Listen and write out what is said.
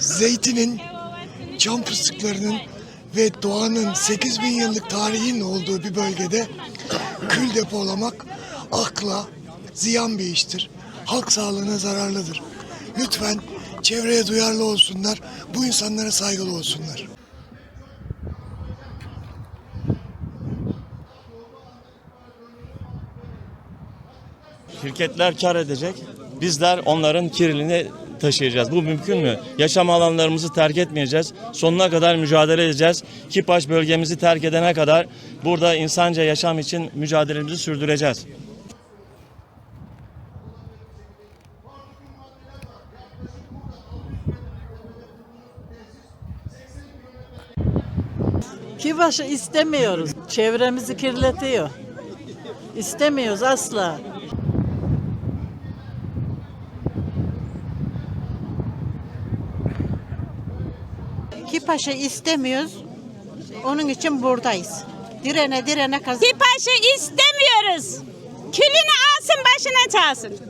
Zeytinin, çam fıstıklarının ve doğanın 8000 yıllık tarihinin olduğu bir bölgede kül depolamak akla ziyan bir iştir. Halk sağlığına zararlıdır. Lütfen çevreye duyarlı olsunlar, bu insanlara saygılı olsunlar. Şirketler kar edecek. Bizler onların kirliliğini taşıyacağız. Bu mümkün mü? Yaşam alanlarımızı terk etmeyeceğiz. Sonuna kadar mücadele edeceğiz. Kipaş bölgemizi terk edene kadar burada insanca yaşam için mücadelemizi sürdüreceğiz. Kibaşı istemiyoruz. Çevremizi kirletiyor. İstemiyoruz asla. Kipaş'ı istemiyoruz. Onun için buradayız. Direne direne kazan. Kipaşı istemiyoruz. Külünü alsın başına çalsın.